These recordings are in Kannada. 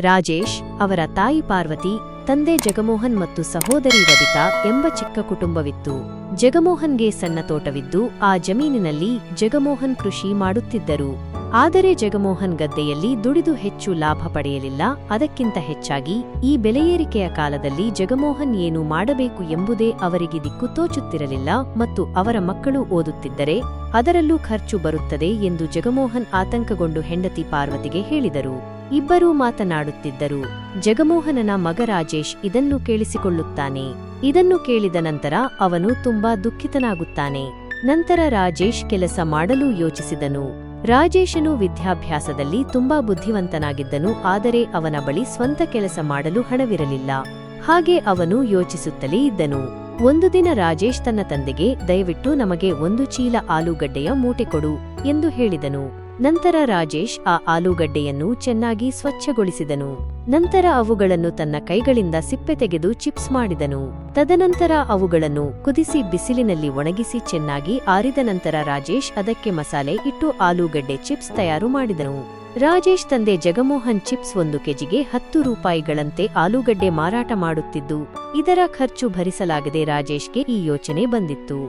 ರಾಜೇಶ್ ಅವರ ತಾಯಿ ಪಾರ್ವತಿ, ತಂದೆ ಜಗಮೋಹನ್ ಮತ್ತು ಸಹೋದರಿ ರವಿತಾ ಎಂಬ ಚಿಕ್ಕ ಕುಟುಂಬವಿತ್ತು. ಜಗಮೋಹನ್ಗೆ ಸಣ್ಣ ತೋಟವಿದ್ದು, ಆ ಜಮೀನಿನಲ್ಲಿ ಜಗಮೋಹನ್ ಕೃಷಿ ಮಾಡುತ್ತಿದ್ದರು. ಆದರೆ ಜಗಮೋಹನ್ ಗದ್ದೆಯಲ್ಲಿ ದುಡಿದು ಹೆಚ್ಚು ಲಾಭ ಪಡೆಯಲಿಲ್ಲ. ಅದಕ್ಕಿಂತ ಹೆಚ್ಚಾಗಿ, ಈ ಬೆಲೆಯೇರಿಕೆಯ ಕಾಲದಲ್ಲಿ ಜಗಮೋಹನ್ ಏನು ಮಾಡಬೇಕು ಎಂಬುದೇ ಅವರಿಗೆ ದಿಕ್ಕು ತೋಚುತ್ತಿರಲಿಲ್ಲ ಮತ್ತು ಅವರ ಮಕ್ಕಳು ಓದುತ್ತಿದ್ದರೆ, ಅದರಲ್ಲೂ ಖರ್ಚು ಬರುತ್ತದೆ ಎಂದು ಜಗಮೋಹನ್ ಆತಂಕಗೊಂಡು ಹೆಂಡತಿ ಪಾರ್ವತಿಗೆ ಹೇಳಿದರು. ಇಬ್ಬರೂ ಮಾತನಾಡುತ್ತಿದ್ದರು. ಜಗಮೋಹನನ ಮಗ ರಾಜೇಶ್ ಇದನ್ನು ಕೇಳಿಸಿಕೊಳ್ಳುತ್ತಾನೆ. ಇದನ್ನು ಕೇಳಿದ ನಂತರ ಅವನು ತುಂಬಾ ದುಃಖಿತನಾಗುತ್ತಾನೆ. ನಂತರ ರಾಜೇಶ್ ಕೆಲಸ ಮಾಡಲು ಯೋಚಿಸಿದನು. ರಾಜೇಶನು ವಿದ್ಯಾಭ್ಯಾಸದಲ್ಲಿ ತುಂಬಾ ಬುದ್ಧಿವಂತನಾಗಿದ್ದನು, ಆದರೆ ಅವನ ಬಳಿ ಸ್ವಂತ ಕೆಲಸ ಮಾಡಲು ಹಣವಿರಲಿಲ್ಲ. ಹಾಗೆ ಅವನು ಯೋಚಿಸುತ್ತಲೇ ಇದ್ದನು. ಒಂದು ದಿನ ರಾಜೇಶ್ ತನ್ನ ತಂದೆಗೆ, ದಯವಿಟ್ಟು ನಮಗೆ ಒಂದು ಚೀಲ ಆಲೂಗಡ್ಡೆಯ ಮೂಟೆ ಕೊಡು ಎಂದು ಹೇಳಿದನು. ನಂತರ ರಾಜೇಶ್ ಆ ಆಲೂಗಡ್ಡೆಯನ್ನು ಚೆನ್ನಾಗಿ ಸ್ವಚ್ಛಗೊಳಿಸಿದನು. ನಂತರ ಅವುಗಳನ್ನು ತನ್ನ ಕೈಗಳಿಂದ ಸಿಪ್ಪೆ ತೆಗೆದು ಚಿಪ್ಸ್ ಮಾಡಿದನು. ತದನಂತರ ಅವುಗಳನ್ನು ಕುದಿಸಿ ಬಿಸಿಲಿನಲ್ಲಿ ಒಣಗಿಸಿ ಚೆನ್ನಾಗಿ ಆರಿದ ನಂತರ ರಾಜೇಶ್ ಅದಕ್ಕೆ ಮಸಾಲೆ ಇಟ್ಟು ಆಲೂಗಡ್ಡೆ ಚಿಪ್ಸ್ ತಯಾರು ಮಾಡಿದನು. ರಾಜೇಶ್ ತಂದೆ ಜಗಮೋಹನ್ ಚಿಪ್ಸ್ ಒಂದು ಕೆಜಿಗೆ ಹತ್ತು ರೂಪಾಯಿಗಳಂತೆ ಆಲೂಗಡ್ಡೆ ಮಾರಾಟ ಮಾಡುತ್ತಿದ್ದು, ಇದರ ಖರ್ಚು ಭರಿಸಲಾಗದೆ ರಾಜೇಶ್ಗೆ ಈ ಯೋಚನೆ ಬಂದಿತ್ತು.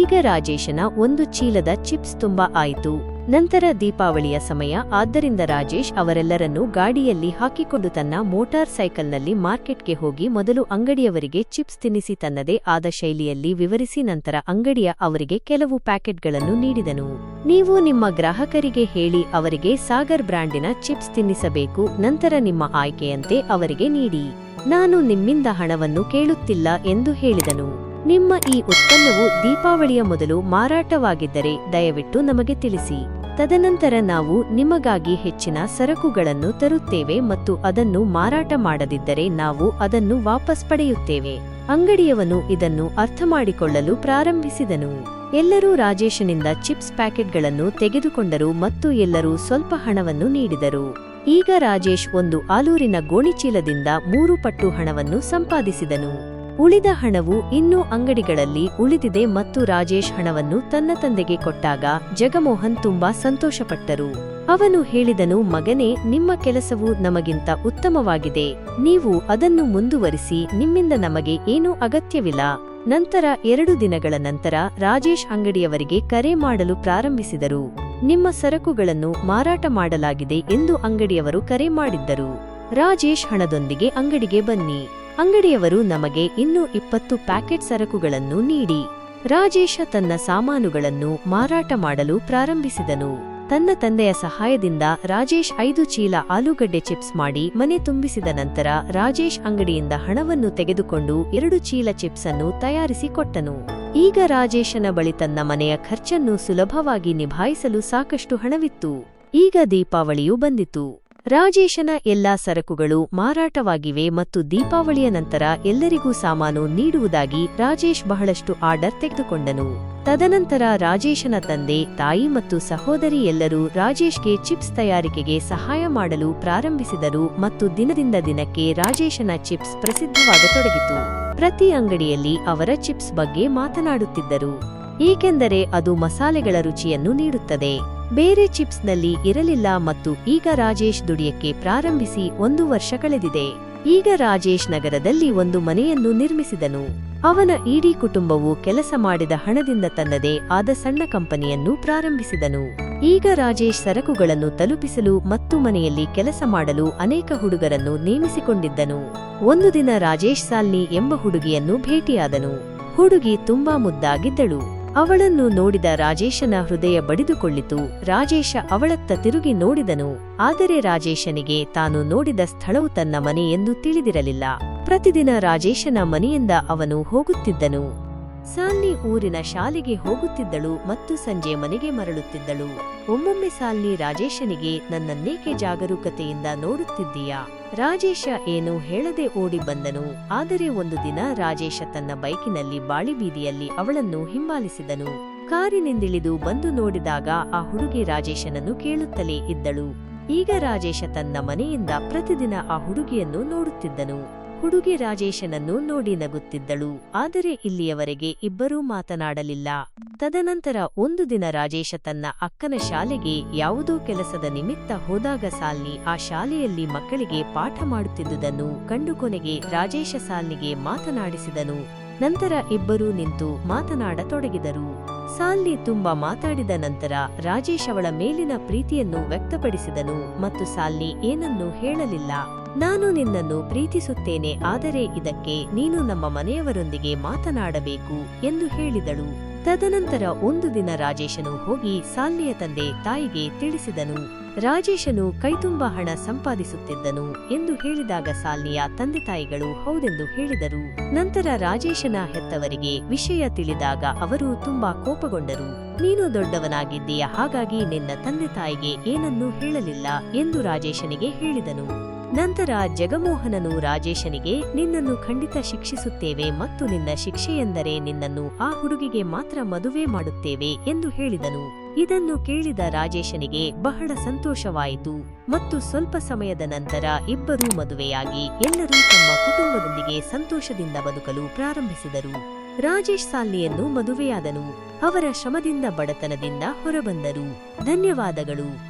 ಈಗ ರಾಜೇಶನ ಒಂದು ಚೀಲದ ಚಿಪ್ಸ್ ತುಂಬಾ ಆಯಿತು. ನಂತರ ದೀಪಾವಳಿಯ ಸಮಯ. ಆದ್ದರಿಂದ ರಾಜೇಶ್ ಅವರೆಲ್ಲರನ್ನೂ ಗಾಡಿಯಲ್ಲಿ ಹಾಕಿಕೊಂಡು ತನ್ನ ಮೋಟಾರ್ ಸೈಕಲ್ನಲ್ಲಿ ಮಾರ್ಕೆಟ್ಗೆ ಹೋಗಿ ಮೊದಲು ಅಂಗಡಿಯವರಿಗೆ ಚಿಪ್ಸ್ ತಿನ್ನಿಸಿ ತನ್ನದೇ ಆದ ಶೈಲಿಯಲ್ಲಿ ವಿವರಿಸಿ ನಂತರ ಅಂಗಡಿಯ ಅವರಿಗೆ ಕೆಲವು ಪ್ಯಾಕೆಟ್ಗಳನ್ನು ನೀಡಿದನು. ನೀವು ನಿಮ್ಮ ಗ್ರಾಹಕರಿಗೆ ಹೇಳಿ ಅವರಿಗೆ ಸಾಗರ್ ಬ್ರ್ಯಾಂಡಿನ ಚಿಪ್ಸ್ ತಿನ್ನಿಸಬೇಕು. ನಂತರ ನಿಮ್ಮ ಆಯ್ಕೆಯಂತೆ ಅವರಿಗೆ ನೀಡಿ. ನಾನು ನಿಮ್ಮಿಂದ ಹಣವನ್ನು ಕೇಳುತ್ತಿಲ್ಲ ಎಂದು ಹೇಳಿದನು. ನಿಮ್ಮ ಈ ಉತ್ಪನ್ನವು ದೀಪಾವಳಿಯ ಮೊದಲು ಮಾರಾಟವಾಗಿದ್ದರೆ ದಯವಿಟ್ಟು ನಮಗೆ ತಿಳಿಸಿ. ತದನಂತರ ನಾವು ನಿಮಗಾಗಿ ಹೆಚ್ಚಿನ ಸರಕುಗಳನ್ನು ತರುತ್ತೇವೆ ಮತ್ತು ಅದನ್ನು ಮಾರಾಟ ಮಾಡದಿದ್ದರೆ ನಾವು ಅದನ್ನು ವಾಪಸ್ ಪಡೆಯುತ್ತೇವೆ. ಅಂಗಡಿಯವನು ಇದನ್ನು ಅರ್ಥಮಾಡಿಕೊಳ್ಳಲು ಪ್ರಾರಂಭಿಸಿದನು. ಎಲ್ಲರೂ ರಾಜೇಶನಿಂದ ಚಿಪ್ಸ್ ಪ್ಯಾಕೆಟ್ಗಳನ್ನು ತೆಗೆದುಕೊಂಡರು ಮತ್ತು ಎಲ್ಲರೂ ಸ್ವಲ್ಪ ಹಣವನ್ನು ನೀಡಿದರು. ಈಗ ರಾಜೇಶ್ ಒಂದು ಆಲೂರಿನ ಗೋಣಿಚೀಲದಿಂದ ಮೂರು ಪಟ್ಟು ಹಣವನ್ನು ಸಂಪಾದಿಸಿದನು. ಉಳಿದ ಹಣವು ಇನ್ನೂ ಅಂಗಡಿಗಳಲ್ಲಿ ಉಳಿದಿದೆ ಮತ್ತು ರಾಜೇಶ್ ಹಣವನ್ನು ತನ್ನ ತಂದೆಗೆ ಕೊಟ್ಟಾಗ ಜಗಮೋಹನ್ ತುಂಬಾ ಸಂತೋಷಪಟ್ಟರು. ಅವನು ಹೇಳಿದನು, ಮಗನೇ, ನಿಮ್ಮ ಕೆಲಸವು ನಮಗಿಂತ ಉತ್ತಮವಾಗಿದೆ. ನೀವು ಅದನ್ನು ಮುಂದುವರಿಸಿ, ನಿಮ್ಮಿಂದ ನಮಗೆ ಏನೂ ಅಗತ್ಯವಿಲ್ಲ. ನಂತರ ಎರಡು ದಿನಗಳ ನಂತರ ರಾಜೇಶ್ ಅಂಗಡಿಯವರಿಗೆ ಕರೆ ಮಾಡಲು ಪ್ರಾರಂಭಿಸಿದರು. ನಿಮ್ಮ ಸರಕುಗಳನ್ನು ಮಾರಾಟ ಮಾಡಲಾಗಿದೆ ಎಂದು ಅಂಗಡಿಯವರು ಕರೆ ಮಾಡಿದ್ದರು. ರಾಜೇಶ್ ಹಣದೊಂದಿಗೆ ಅಂಗಡಿಗೆ ಬನ್ನಿ. ಅಂಗಡಿಯವರು ನಮಗೆ ಇನ್ನೂ ಇಪ್ಪತ್ತು ಪ್ಯಾಕೆಟ್ ಸರಕುಗಳನ್ನು ನೀಡಿ. ರಾಜೇಶ ತನ್ನ ಸಾಮಾನುಗಳನ್ನು ಮಾರಾಟ ಮಾಡಲು ಪ್ರಾರಂಭಿಸಿದನು. ತನ್ನ ತಂದೆಯ ಸಹಾಯದಿಂದ ರಾಜೇಶ್ ಐದು ಚೀಲ ಆಲೂಗಡ್ಡೆ ಚಿಪ್ಸ್ ಮಾಡಿ ಮನೆ ತುಂಬಿಸಿದ ನಂತರ ರಾಜೇಶ್ ಅಂಗಡಿಯಿಂದ ಹಣವನ್ನು ತೆಗೆದುಕೊಂಡು ಎರಡು ಚೀಲ ಚಿಪ್ಸ್ ಅನ್ನು ತಯಾರಿಸಿಕೊಟ್ಟನು ಈಗ ರಾಜೇಶನ ಬಳಿ ತನ್ನ ಮನೆಯ ಖರ್ಚನ್ನು ಸುಲಭವಾಗಿ ನಿಭಾಯಿಸಲು ಸಾಕಷ್ಟು ಹಣವಿತ್ತು. ಈಗ ದೀಪಾವಳಿಯೂ ಬಂದಿತು. ರಾಜೇಶನ ಎಲ್ಲಾ ಸರಕುಗಳು ಮಾರಾಟವಾಗಿವೆ ಮತ್ತು ದೀಪಾವಳಿಯ ನಂತರ ಎಲ್ಲರಿಗೂ ಸಾಮಾನು ನೀಡುವುದಾಗಿ ರಾಜೇಶ್ ಬಹಳಷ್ಟು ಆರ್ಡರ್ ತೆಗೆದುಕೊಂಡನು. ತದನಂತರ ರಾಜೇಶನ ತಂದೆ, ತಾಯಿ ಮತ್ತು ಸಹೋದರಿ ಎಲ್ಲರೂ ರಾಜೇಶ್ಗೆ ಚಿಪ್ಸ್ ತಯಾರಿಕೆಗೆ ಸಹಾಯ ಮಾಡಲು ಪ್ರಾರಂಭಿಸಿದರು ಮತ್ತು ದಿನದಿಂದ ದಿನಕ್ಕೆ ರಾಜೇಶನ ಚಿಪ್ಸ್ ಪ್ರಸಿದ್ಧವಾಗತೊಡಗಿತು. ಪ್ರತಿ ಅಂಗಡಿಯಲ್ಲಿ ಅವರ ಚಿಪ್ಸ್ ಬಗ್ಗೆ ಮಾತನಾಡುತ್ತಿದ್ದರು. ಏಕೆಂದರೆ ಅದು ಮಸಾಲೆಗಳ ರುಚಿಯನ್ನು ನೀಡುತ್ತದೆ. ಬೇರೆ ಚಿಪ್ಸ್ನಲ್ಲಿ ಇರಲಿಲ್ಲ ಮತ್ತು ಈಗ ರಾಜೇಶ್ ದುಡಿಯಕ್ಕೆ ಪ್ರಾರಂಭಿಸಿ ಒಂದು ವರ್ಷ ಕಳೆದಿದೆ. ಈಗ ರಾಜೇಶ್ ನಗರದಲ್ಲಿ ಒಂದು ಮನೆಯನ್ನು ನಿರ್ಮಿಸಿದನು. ಅವನ ಇಡೀ ಕುಟುಂಬವು ಕೆಲಸ ಮಾಡಿದ ಹಣದಿಂದ ತನ್ನದೇ ಆದ ಸಣ್ಣ ಕಂಪನಿಯನ್ನು ಪ್ರಾರಂಭಿಸಿದನು. ಈಗ ರಾಜೇಶ್ ಸರಕುಗಳನ್ನು ತಲುಪಿಸಲು ಮತ್ತು ಮನೆಯಲ್ಲಿ ಕೆಲಸ ಮಾಡಲು ಅನೇಕ ಹುಡುಗರನ್ನು ನೇಮಿಸಿಕೊಂಡಿದ್ದನು. ಒಂದು ದಿನ ರಾಜೇಶ್ ಸಾಲ್ನಿ ಎಂಬ ಹುಡುಗಿಯನ್ನು ಭೇಟಿಯಾದನು. ಹುಡುಗಿ ತುಂಬಾ ಮುದ್ದಾಗಿದ್ದಳು. ಅವಳನ್ನು ನೋಡಿದ ರಾಜೇಶನ ಹೃದಯ ಬಡಿದುಕೊಳ್ಳಿತು. ರಾಜೇಶ ಅವಳತ್ತ ತಿರುಗಿ ನೋಡಿದನು. ಆದರೆ ರಾಜೇಶನಿಗೆ ತಾನು ನೋಡಿದ ಸ್ಥಳವು ತನ್ನ ಮನೆ ಎಂದು ತಿಳಿದಿರಲಿಲ್ಲ. ಪ್ರತಿದಿನ ರಾಜೇಶನ ಮನೆಯಿಂದ ಅವನು ಹೋಗುತ್ತಿದ್ದನು. ಸಾಲ್ನಿ ಊರಿನ ಶಾಲೆಗೆ ಹೋಗುತ್ತಿದ್ದಳು ಮತ್ತು ಸಂಜೆ ಮನೆಗೆ ಮರಳುತ್ತಿದ್ದಳು. ಒಮ್ಮೊಮ್ಮೆ ಸಾಲ್ನಿ ರಾಜೇಶನಿಗೆ, ನನ್ನನ್ನೇಕೆ ಜಾಗರೂಕತೆಯಿಂದ ನೋಡುತ್ತಿದ್ದೀಯಾ? ರಾಜೇಶ ಏನು ಹೇಳದೆ ಓಡಿ ಬಂದನು. ಆದರೆ ಒಂದು ದಿನ ರಾಜೇಶ ತನ್ನ ಬೈಕಿನಲ್ಲಿ ಬಾಳಿಬೀದಿಯಲ್ಲಿ ಅವಳನ್ನು ಹಿಂಬಾಲಿಸಿದನು. ಕಾರಿನಿಂದಿಳಿದು ಬಂದು ನೋಡಿದಾಗ ಆ ಹುಡುಗಿ ರಾಜೇಶನನ್ನು ಕೇಳುತ್ತಲೇ ಇದ್ದಳು. ಈಗ ರಾಜೇಶ ತನ್ನ ಮನೆಯಿಂದ ಪ್ರತಿದಿನ ಆ ಹುಡುಗಿಯನ್ನು ನೋಡುತ್ತಿದ್ದನು. ಹುಡುಗಿ ರಾಜೇಶನನ್ನು ನೋಡಿ ನಗುತ್ತಿದ್ದಳು. ಆದರೆ ಇಲ್ಲಿಯವರೆಗೆ ಇಬ್ಬರೂ ಮಾತನಾಡಲಿಲ್ಲ. ತದನಂತರ ಒಂದು ದಿನ ರಾಜೇಶ ತನ್ನ ಅಕ್ಕನ ಶಾಲೆಗೆ ಯಾವುದೋ ಕೆಲಸದ ನಿಮಿತ್ತ ಹೋದಾಗ ಸಾಲ್ನಿ ಆ ಶಾಲೆಯಲ್ಲಿ ಮಕ್ಕಳಿಗೆ ಪಾಠ ಮಾಡುತ್ತಿದ್ದುದನ್ನು ಕಂಡು ಕೊನೆಗೆ ರಾಜೇಶ ಸಾಲ್ನಿಗೆ ಮಾತನಾಡಿಸಿದನು. ನಂತರ ಇಬ್ಬರೂ ನಿಂತು ಮಾತನಾಡತೊಡಗಿದರು. ಸಾಲ್ನಿ ತುಂಬಾ ಮಾತಾಡಿದ ನಂತರ ರಾಜೇಶ್ ಅವಳ ಮೇಲಿನ ಪ್ರೀತಿಯನ್ನು ವ್ಯಕ್ತಪಡಿಸಿದನು ಮತ್ತು ಸಾಲ್ನಿ ಏನನ್ನೂ ಹೇಳಲಿಲ್ಲ. ನಾನು ನಿನ್ನನ್ನು ಪ್ರೀತಿಸುತ್ತೇನೆ, ಆದರೆ ಇದಕ್ಕೆ ನೀನು ನಮ್ಮ ಮನೆಯವರೊಂದಿಗೆ ಮಾತನಾಡಬೇಕು ಎಂದು ಹೇಳಿದಳು. ತದನಂತರ ಒಂದು ದಿನ ರಾಜೇಶನು ಹೋಗಿ ಸಾಲ್ನಿಯ ತಂದೆ ತಾಯಿಗೆ ತಿಳಿಸಿದನು. ರಾಜೇಶನು ಕೈತುಂಬ ಹಣ ಸಂಪಾದಿಸುತ್ತಿದ್ದನು ಎಂದು ಹೇಳಿದಾಗ ಸಾಲ್ನಿಯ ತಂದೆ ತಾಯಿಗಳು ಹೌದೆಂದು ಹೇಳಿದರು. ನಂತರ ರಾಜೇಶನ ಹೆತ್ತವರಿಗೆ ವಿಷಯ ತಿಳಿದಾಗ ಅವರು ತುಂಬಾ ಕೋಪಗೊಂಡರು. ನೀನು ದೊಡ್ಡವನಾಗಿದ್ದೀಯ, ಹಾಗಾಗಿ ನಿನ್ನ ತಂದೆ ತಾಯಿಗೆ ಏನನ್ನೂ ಹೇಳಲಿಲ್ಲ ಎಂದು ರಾಜೇಶನಿಗೆ ಹೇಳಿದನು. ನಂತರ ಜಗಮೋಹನನು ರಾಜೇಶನಿಗೆ, ನಿನ್ನನ್ನು ಖಂಡಿತ ಶಿಕ್ಷಿಸುತ್ತೇವೆ ಮತ್ತು ನಿನ್ನ ಶಿಕ್ಷೆಯೆಂದರೆ ನಿನ್ನನ್ನು ಆ ಹುಡುಗಿಗೆ ಮಾತ್ರ ಮದುವೆ ಮಾಡುತ್ತೇವೆ ಎಂದು ಹೇಳಿದನು. ಇದನ್ನು ಕೇಳಿದ ರಾಜೇಶನಿಗೆ ಬಹಳ ಸಂತೋಷವಾಯಿತು ಮತ್ತು ಸ್ವಲ್ಪ ಸಮಯದ ನಂತರ ಇಬ್ಬರೂ ಮದುವೆಯಾಗಿ ಎಲ್ಲರೂ ತಮ್ಮ ಕುಟುಂಬದೊಂದಿಗೆ ಸಂತೋಷದಿಂದ ಬದುಕಲು ಪ್ರಾರಂಭಿಸಿದರು. ರಾಜೇಶ್ ಸಾಲ್ನಿಯನ್ನು ಮದುವೆಯಾದನು. ಅವರ ಶ್ರಮದಿಂದ ಬಡತನದಿಂದ ಹೊರಬಂದರು. ಧನ್ಯವಾದಗಳು.